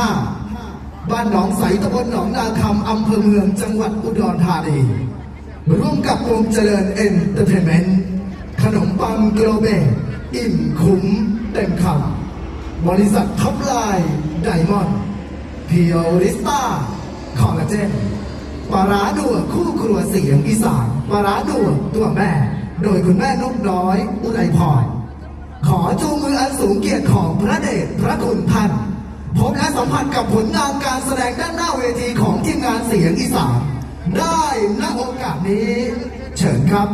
5บ้านหนองใสตำบลหนองนาคำอำเภอเมืองจังหวัดอุดรธานีร่วมกับวงเจริญเอ็นเตอร์เทนเมนต์ขนมปังโกลเบอิ่มคุ้มเต็มคำบริษัทท็อปไลน์ไดมอนด์พิโอริสตาคอลลาเจนปลาร้าดัวคู่ครัวเสียงอีสานปลาร้าดัวตัวแม่ โดยคุณแม่นกน้อย อุไรพรขอจูงมืออันสูงเกียรติของพระเดชพระคุณท่าน ผมและสัมผัสกับผลงานการแสดงด้านหน้าเวทีของทีมงานเสียงอีสานได้ณโอกาสนี้ เชิญครับ